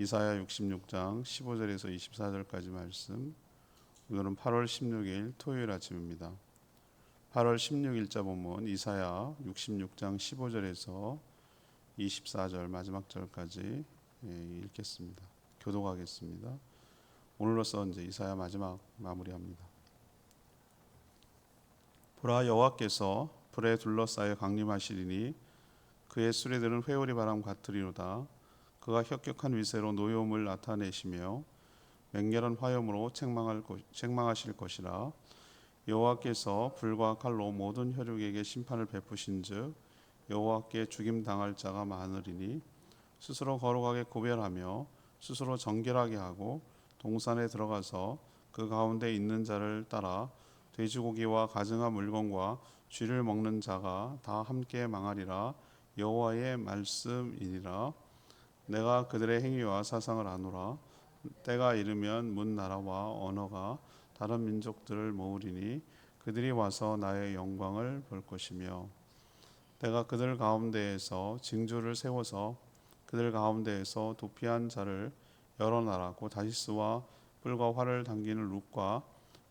이사야 66장 15절에서 24절까지 말씀. 오늘은 8월 16일 토요일 아침입니다. 8월 16일자 본문 이사야 66장 15절에서 24절 마지막 절까지 예, 읽겠습니다. 교독하겠습니다. 오늘로써 이제 이사야 마지막 마무리합니다. 보라 여호와께서 불에 둘러싸여 강림하시리니 그의 수레들은 회오리 바람 같으리로다. 그가 혁혁한 위세로 노여움을 나타내시며 맹렬한 화염으로 책망할 것, 책망하실 것이라. 여호와께서 불과 칼로 모든 혈육에게 심판을 베푸신즉 여호와께 죽임 당할 자가 많으리니 스스로 거룩하게 구별하며 스스로 정결하게 하고 동산에 들어가서 그 가운데 있는 자를 따라 돼지고기와 가증한 물건과 쥐를 먹는 자가 다 함께 망하리라 여호와의 말씀이니라 내가 그들의 행위와 사상을 아노라. 때가 이르면 문 나라와 언어가 다른 민족들을 모으리니 그들이 와서 나의 영광을 볼 것이며 내가 그들 가운데에서 징조를 세워서 그들 가운데에서 도피한 자를 여러 나라 곧 다시스와 뿔과 활을 당기는 룩과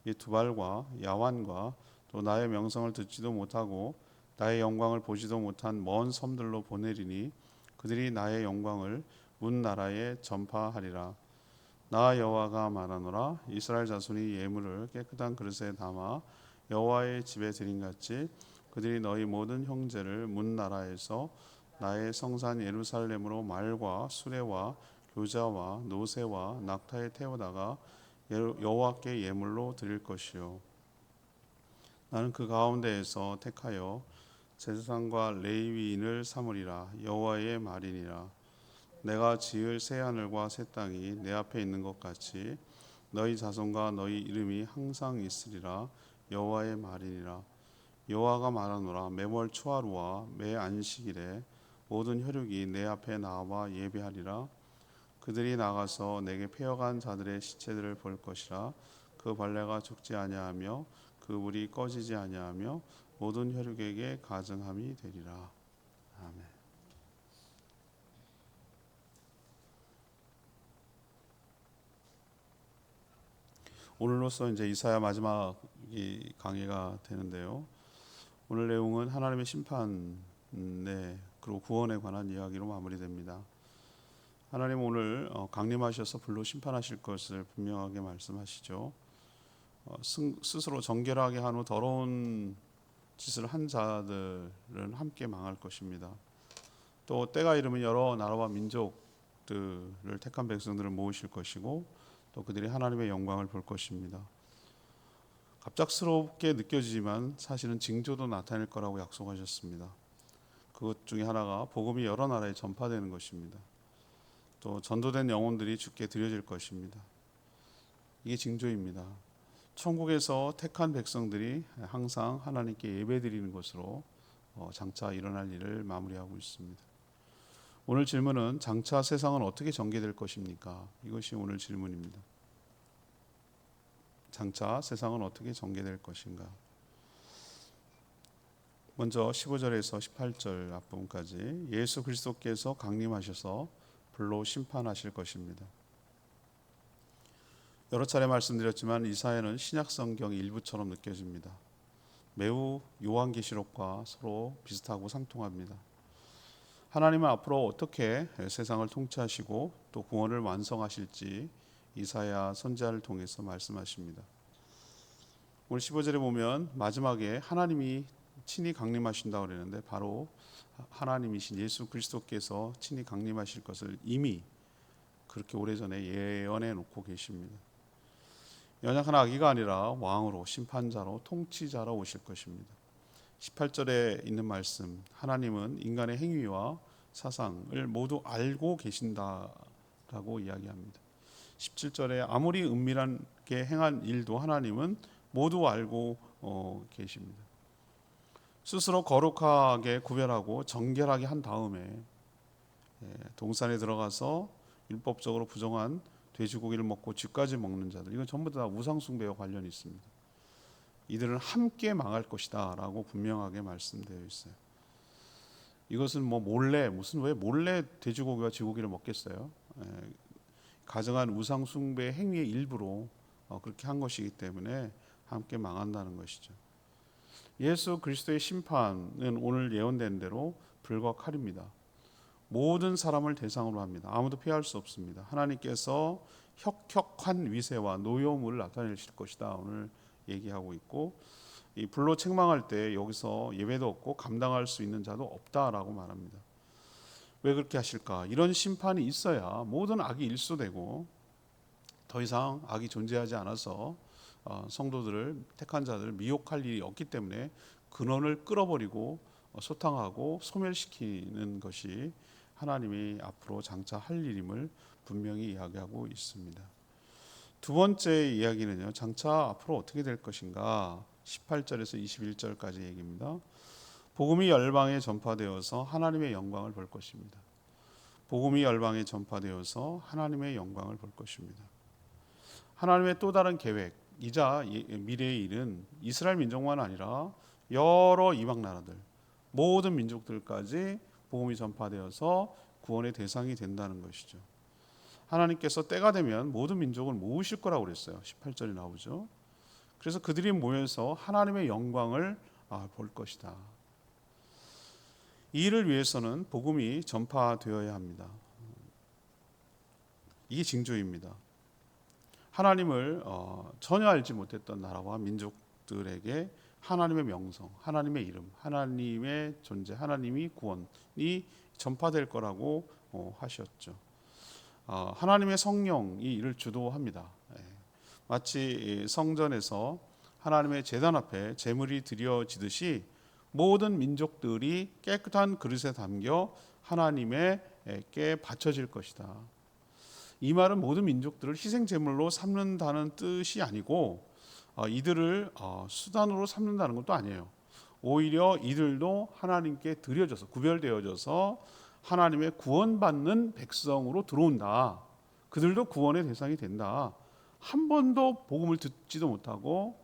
이 두발과 야완과 또 나의 명성을 듣지도 못하고 나의 영광을 보지도 못한 먼 섬들로 보내리니 그들이 나의 영광을 문 나라에 전파하리라. 나 여호와가 말하노라. 이스라엘 자손이 예물을 깨끗한 그릇에 담아 여호와의 집에 드린 같이 그들이 너희 모든 형제를 문 나라에서 나의 성산 예루살렘으로 말과 수레와 교자와 노새와 낙타에 태우다가 여호와께 예물로 드릴 것이요. 나는 그 가운데에서 택하여 제사장과 레위인을 삼으리라. 여호와의 말이니라. 내가 지을 새 하늘과 새 땅이 내 앞에 있는 것 같이 너희 자손과 너희 이름이 항상 있으리라. 여호와의 말이니라. 여호와가 말하노라. 매월 초하루와 매 안식일에 모든 혈육이 내 앞에 나와 예배하리라. 그들이 나가서 내게 패어간 자들의 시체들을 볼 것이라. 그 벌레가 죽지 아니하며 그 물이 꺼지지 아니하며 모든 혈육에게 가증함이 되리라 아멘. 오늘로써 이제 이사야 마지막 이 강의가 되는데요. 오늘 내용은 하나님의 심판, 네, 그리고 구원에 관한 이야기로 마무리됩니다. 하나님 오늘 어, 강림하셔서 불로 심판하실 것을 분명하게 말씀하시죠. 어, 스스로 정결하게 한 후 더러운 짓을 한 자들은 함께 망할 것입니다. 또 때가 이르면 여러 나라와 민족들을 택한 백성들을 모으실 것이고 또 그들이 하나님의 영광을 볼 것입니다. 갑작스럽게 느껴지지만 사실은 징조도 나타낼 거라고 약속하셨습니다. 그것 중에 하나가 복음이 여러 나라에 전파되는 것입니다. 또 전도된 영혼들이 주께 드려질 것입니다. 이게 징조입니다. 천국에서 택한 백성들이 항상 하나님께 예배드리는 것으로 어, 장차 일어날 일을 마무리하고 있습니다. 오늘 질문은 장차 세상은 어떻게 전개될 것입니까? 이것이 오늘 질문입니다. 장차 세상은 어떻게 전개될 것인가? 먼저 15절에서 18절 앞부분까지 예수 그리스도께서 강림하셔서 불로 심판하실 것입니다. 여러 차례 말씀드렸지만 이사야는 신약 성경 일부처럼 느껴집니다. 매우 요한계시록과 서로 비슷하고 상통합니다. 하나님은 앞으로 어떻게 세상을 통치하시고 또 구원을 완성하실지 이사야 선지자를 통해서 말씀하십니다. 오늘 15절에 보면 마지막에 하나님이 친히 강림하신다 그러는데 바로 하나님이신 예수 그리스도께서 친히 강림하실 것을 이미 그렇게 오래전에 예언해 놓고 계십니다. 연약한 아기가 아니라 왕으로 심판자로 통치자로 오실 것입니다. 18절에 있는 말씀 하나님은 인간의 행위와 사상을 모두 알고 계신다라고 이야기합니다. 17절에 아무리 은밀하게 행한 일도 하나님은 모두 알고 어, 계십니다. 스스로 거룩하게 구별하고 정결하게 한 다음에 예, 동산에 들어가서 율법적으로 부정한 돼지고기를 먹고 쥐까지 먹는 자들 이건 전부 다 우상 숭배와 관련이 있습니다. 이들은 함께 망할 것이다라고 분명하게 말씀되어 있어요. 이것은 뭐 몰래 무슨 왜 몰래 돼지고기와 쥐고기를 먹겠어요? 예, 가정한 우상 숭배 행위의 일부로 어, 그렇게 한 것이기 때문에 함께 망한다는 것이죠. 예수 그리스도의 심판은 오늘 예언된 대로 불과 칼입니다. 모든 사람을 대상으로 합니다. 아무도 피할 수 없습니다. 하나님께서 혁혁한 위세와 노여움을 나타내실 것이다. 오늘 얘기하고 있고 이 불로 책망할 때 여기서 예배도 없고 감당할 수 있는 자도 없다라고 말합니다. 왜 그렇게 하실까? 이런 심판이 있어야 모든 악이 일소되고 더 이상 악이 존재하지 않아서 어, 성도들을 택한 자들을 미혹할 일이 없기 때문에 근원을 끌어버리고 어, 소탕하고 소멸시키는 것이 하나님이 앞으로 장차 할 일임을 분명히 이야기하고 있습니다. 두 번째 이야기는요. 장차 앞으로 어떻게 될 것인가? 18절에서 21절까지 얘기입니다. 복음이 열방에 전파되어서 하나님의 영광을 볼 것입니다. 복음이 열방에 전파되어서 하나님의 영광을 볼 것입니다. 하나님의 또 다른 계획 이자 미래의 일은 이스라엘 민족만 아니라 여러 이방 나라들 모든 민족들까지 복음이 전파되어서 구원의 대상이 된다는 것이죠. 하나님께서 때가 되면 모든 민족을 모으실 거라고 그랬어요. 18절이 나오죠. 그래서 그들이 모여서 하나님의 영광을 아, 볼 것이다. 이 일을 위해서는 복음이 전파되어야 합니다. 이게 징조입니다. 하나님을 어, 전혀 알지 못했던 나라와 민족들에게 하나님의 명성, 하나님의 이름, 하나님의 존재, 하나님이 구원이 전파될 거라고 어, 하셨죠. 어, 하나님의 성령이 이를 주도합니다. 예. 마치 성전에서 하나님의 제단 앞에 제물이 드려지듯이 모든 민족들이 깨끗한 그릇에 담겨 하나님에게 바쳐질 것이다. 이 말은 모든 민족들을 희생 제물로 삼는다는 뜻이 아니고 어, 이들을 어, 수단으로 삼는다는 것도 아니에요. 오히려 이들도 하나님께 드려져서 구별되어져서 하나님의 구원받는 백성으로 들어온다. 그들도 구원의 대상이 된다. 한 번도 복음을 듣지도 못하고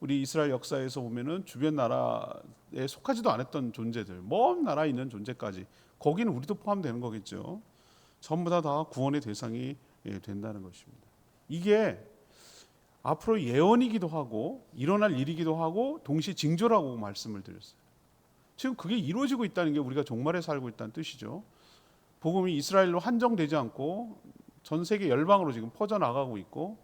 우리 이스라엘 역사에서 보면은 주변 나라에 속하지도 않았던 존재들, 먼 나라에 있는 존재까지 거기는 우리도 포함되는 거겠죠. 전부 다 다 구원의 대상이 예, 된다는 것입니다. 이게 앞으로 예언이기도 하고 일어날 일이기도 하고 동시 징조라고 말씀을 드렸어요. 지금 그게 이루어지고 있다는 게 우리가 종말에 살고 있다는 뜻이죠. 복음이 이스라엘로 한정되지 않고 전 세계 열방으로 지금 퍼져 나가고 있고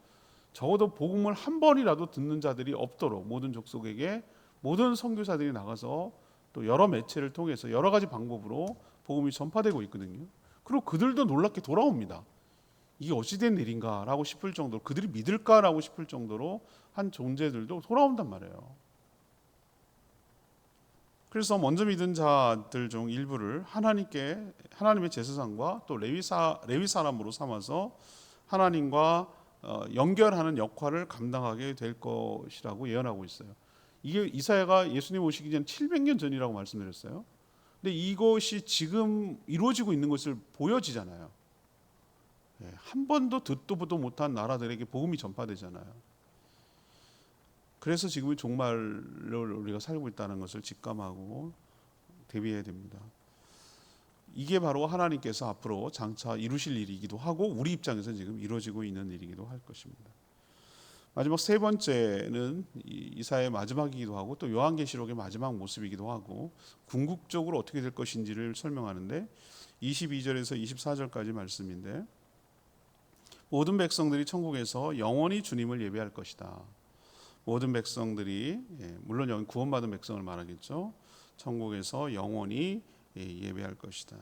적어도 복음을 한 번이라도 듣는 자들이 없도록 모든 족속에게 모든 선교사들이 나가서 또 여러 매체를 통해서 여러 가지 방법으로 복음이 전파되고 있거든요. 그리고 그들도 놀랍게 돌아옵니다. 이게 어찌된 일인가라고 싶을 정도로 그들이 믿을까라고 싶을 정도로 한 존재들도 돌아온단 말이에요. 그래서 먼저 믿은 자들 중 일부를 하나님께 하나님의 제사장과 또 레위사 레위 사람으로 삼아서 하나님과 어, 연결하는 역할을 감당하게 될 것이라고 예언하고 있어요. 이게 이사야가 예수님 오시기 전 700년 전이라고 말씀드렸어요. 근데 이것이 지금 이루어지고 있는 것을 보여지잖아요. 예, 한 번도 듣도 보도 못한 나라들에게 복음이 전파되잖아요. 그래서 지금 종말을 우리가 살고 있다는 것을 직감하고 대비해야 됩니다. 이게 바로 하나님께서 앞으로 장차 이루실 일이기도 하고 우리 입장에서 지금 이루어지고 있는 일이기도 할 것입니다. 마지막 세 번째는 이사의 마지막이기도 하고 또 요한계시록의 마지막 모습이기도 하고 궁극적으로 어떻게 될 것인지를 설명하는데 22절에서 24절까지 말씀인데 모든 백성들이 천국에서 영원히 주님을 예배할 것이다. 모든 백성들이 예, 물론 여기 구원받은 백성을 말하겠죠. 천국에서 영원히 예, 예배할 것이다.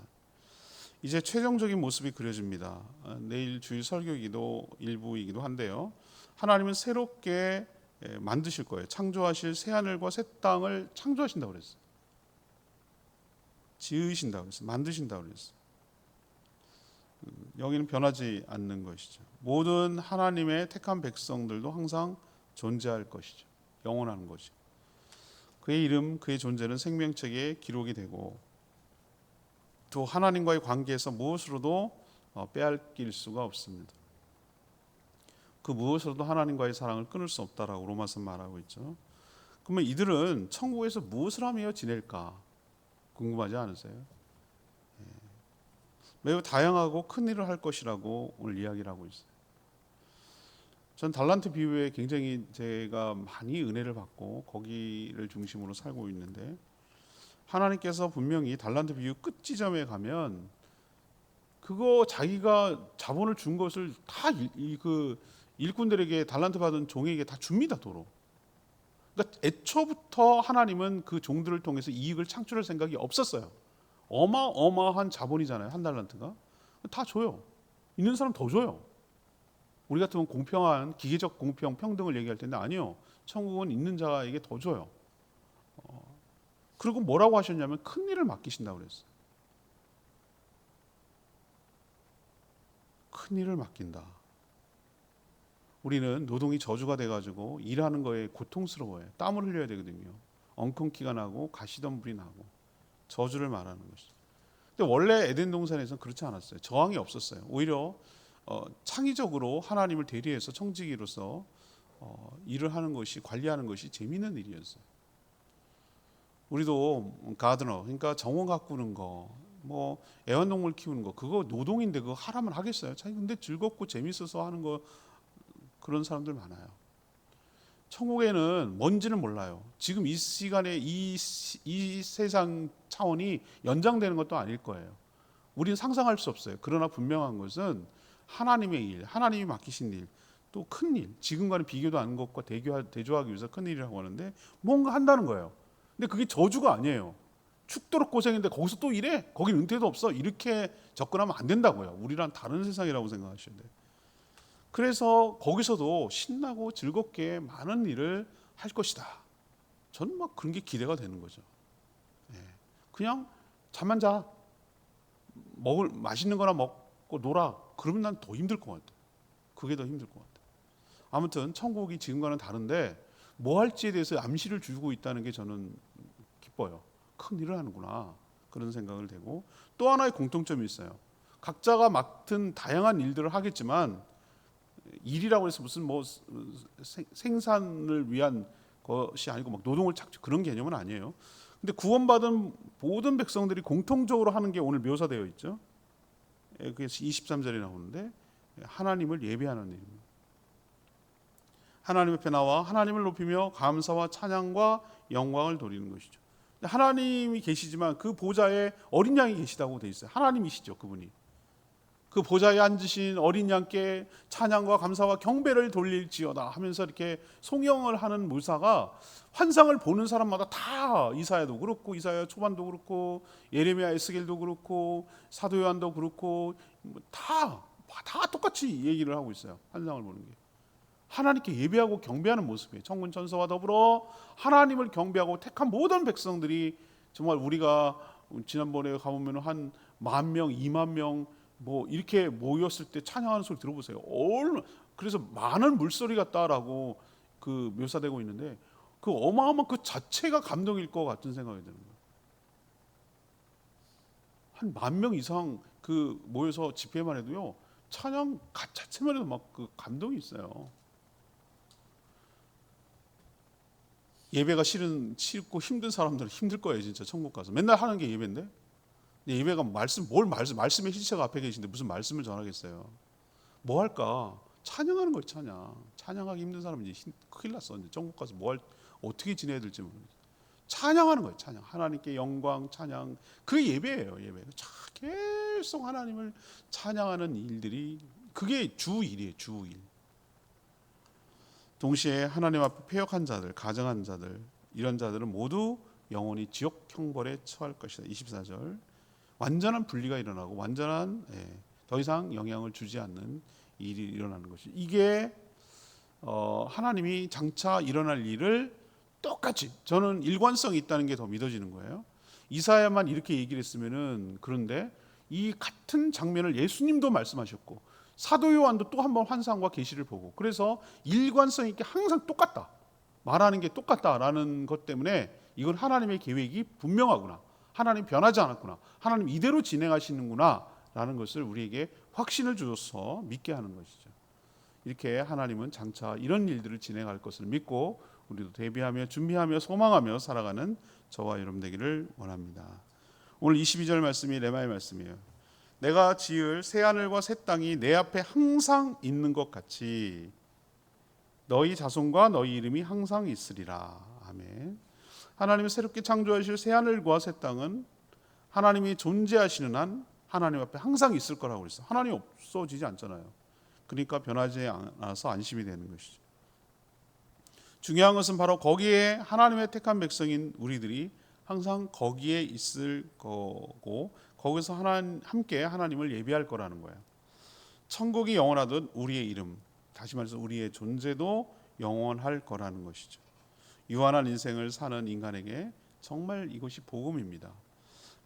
이제 최종적인 모습이 그려집니다. 아, 내일 주일 설교기도 일부이기도 한데요. 하나님은 새롭게 예, 만드실 거예요. 창조하실 새 하늘과 새 땅을 창조하신다고 그랬어요. 지으신다고 그랬어요. 만드신다고 그랬어요. 음, 여기는 변하지 않는 것이죠. 모든 하나님의 택한 백성들도 항상 존재할 것이죠. 영원한 것이. 그의 이름, 그의 존재는 생명책에 기록이 되고 또 하나님과의 관계에서 무엇으로도 어, 빼앗길 수가 없습니다. 그 무엇으로도 하나님과의 사랑을 끊을 수 없다라고 로마서 말하고 있죠. 그러면 이들은 천국에서 무엇을 하며 지낼까 궁금하지 않으세요? 예. 매우 다양하고 큰 일을 할 것이라고 오늘 이야기를 하고 있어요. 전 달란트 비유에 굉장히 제가 많이 은혜를 받고 거기를 중심으로 살고 있는데 하나님께서 분명히 달란트 비유 끝 지점에 가면 그거 자기가 자본을 준 것을 다 그 일꾼들에게 달란트 받은 종에게 다 줍니다 도로. 그러니까 애초부터 하나님은 그 종들을 통해서 이익을 창출할 생각이 없었어요. 어마어마한 자본이잖아요 한 달란트가 다 줘요. 있는 사람 더 줘요. 우리 같으면 공평한 기계적 공평 평등을 얘기할 텐데 아니요. 천국은 있는 자에게 더 줘요. 어, 그리고 뭐라고 하셨냐면 큰 일을 맡기신다고 그랬어요. 큰 일을 맡긴다. 우리는 노동이 저주가 돼가지고 일하는 거에 고통스러워요. 땀을 흘려야 되거든요. 엉겅퀴가 나고 가시덤불이 나고 저주를 말하는 것이죠. 근데 원래 에덴 동산에서는 그렇지 않았어요. 저항이 없었어요. 오히려 어, 창의적으로 하나님을 대리해서 청지기로서 어, 일을 하는 것이 관리하는 것이 재미있는 일이었어요. 우리도 가드너 그러니까 정원 가꾸는 거, 뭐 애완동물 키우는 거 그거 노동인데 그거 하라면 하겠어요. 근데 즐겁고 재밌어서 하는 거 그런 사람들 많아요. 천국에는 뭔지는 몰라요. 지금 이 시간에 이, 시- 이 세상 차원이 연장되는 것도 아닐 거예요. 우리는 상상할 수 없어요. 그러나 분명한 것은 하나님의 일, 하나님이 맡기신 일, 또 큰 일, 지금과는 비교도 안 것과 대조하기 위해서 큰 일이라고 하는데 뭔가 한다는 거예요. 근데 그게 저주가 아니에요. 죽도록 고생했는데 거기서 또 일해? 거긴 은퇴도 없어. 이렇게 접근하면 안 된다고요. 우리랑 다른 세상이라고 생각하셔야 돼요. 그래서 거기서도 신나고 즐겁게 많은 일을 할 것이다. 저는 막 그런 게 기대가 되는 거죠. 예. 그냥 잠만 자. 먹을 맛있는 거나 먹고 놀아. 그러면 난 더 힘들 것 같아. 그게 더 힘들 것 같아. 아무튼 천국이 지금과는 다른데 뭐 할지에 대해서 암시를 주고 있다는 게 저는 기뻐요. 큰 일을 하는구나. 그런 생각을 되고 또 하나의 공통점이 있어요. 각자가 맡은 다양한 일들을 하겠지만 일이라고 해서 무슨 뭐 생- 생산을 위한 것이 아니고 막 노동을 착취 그런 개념은 아니에요. 근데 구원받은 모든 백성들이 공통적으로 하는 게 오늘 묘사되어 있죠. 예, 그래서 23절에 나오는데 하나님을 예배하는 일입니다. 하나님 앞에 나와 하나님을 높이며 감사와 찬양과 영광을 돌리는 것이죠. 하나님이 계시지만 그 보좌에 어린 양이 계시다고 돼 있어요. 하나님이시죠, 그분이. 그 보좌에 앉으신 어린 양께 찬양과 감사와 경배를 돌릴지어다 하면서 이렇게 송영을 하는 묘사가 환상을 보는 사람마다 다 이사야도 그렇고 이사야 초반도 그렇고 예레미야 에스겔도 그렇고 사도 요한도 그렇고 다 다 똑같이 얘기를 하고 있어요. 환상을 보는 게. 하나님께 예배하고 경배하는 모습이에요. 천군 천사와 더불어 하나님을 경배하고 택한 모든 백성들이 정말 우리가 지난번에 가보면 한 만 명, 이만 명 뭐 이렇게 모였을 때 찬양하는 소리 들어보세요. 얼 그래서 많은 물소리 같다라고 그 묘사되고 있는데 그 어마어마한 그 자체가 감동일 것 같은 생각이 드는 거예요. 한 만 명 이상 그 모여서 집회만 해도요 찬양 가- 자체만 해도 막 그 감동이 있어요. 예배가 싫은 싫고 힘든 사람들은 힘들 거예요 진짜 천국 가서 맨날 하는 게 예배인데 예배가 말씀 뭘 말씀 말씀의 실체가 앞에 계신데 무슨 말씀을 전하겠어요? 뭐 할까? 찬양하는 거예요 찬양. 찬양하기 힘든 사람은 이제 힘- 큰일 났어. 이제 천국 가서 뭐 할 어떻게 지내야 될지 모르겠어 찬양하는 거예요 찬양. 하나님께 영광 찬양. 그게 예배예요 예배. 자, 계속 하나님을 찬양하는 일들이 그게 주 일이에요 주일. 동시에 하나님 앞에 패역한 자들, 가정한 자들 이런 자들은 모두 영원히 지옥 형벌에 처할 것이다. 24절. 완전한 분리가 일어나고 완전한 예, 더 이상 영향을 주지 않는 일이 일어나는 것이 이게 어, 하나님이 장차 일어날 일을 똑같이 저는 일관성이 있다는 게 더 믿어지는 거예요. 이사야만 이렇게 얘기를 했으면은 그런데 이 같은 장면을 예수님도 말씀하셨고 사도 요한도 또 한 번 환상과 계시를 보고 그래서 일관성 있게 항상 똑같다 말하는 게 똑같다라는 것 때문에 이건 하나님의 계획이 분명하구나 하나님 변하지 않았구나 하나님 이대로 진행하시는구나 라는 것을 우리에게 확신을 주셔서 믿게 하는 것이죠 이렇게 하나님은 장차 이런 일들을 진행할 것을 믿고 우리도 대비하며 준비하며 소망하며 살아가는 저와 여러분 되기를 원합니다 오늘 22절 말씀이 레마의 말씀이에요 내가 지을 새 하늘과 새 땅이 내 앞에 항상 있는 것 같이 너희 자손과 너희 이름이 항상 있으리라. 아멘. 하나님이 새롭게 창조하실 새 하늘과 새 땅은 하나님이 존재하시는 한 하나님 앞에 항상 있을 거라고 그랬어. 하나님 없어지지 않잖아요. 그러니까 변하지 않아서 안심이 되는 것이죠. 중요한 것은 바로 거기에 하나님의 택한 백성인 우리들이 항상 거기에 있을 거고 거기서 하나 함께 하나님을 예배할 거라는 거예요. 천국이 영원하듯 우리의 이름, 다시 말해서 우리의 존재도 영원할 거라는 것이죠. 유한한 인생을 사는 인간에게 정말 이것이 복음입니다.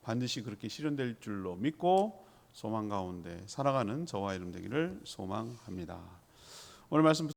반드시 그렇게 실현될 줄로 믿고 소망 가운데 살아가는 저와 이름 되기를 소망합니다. 오늘 말씀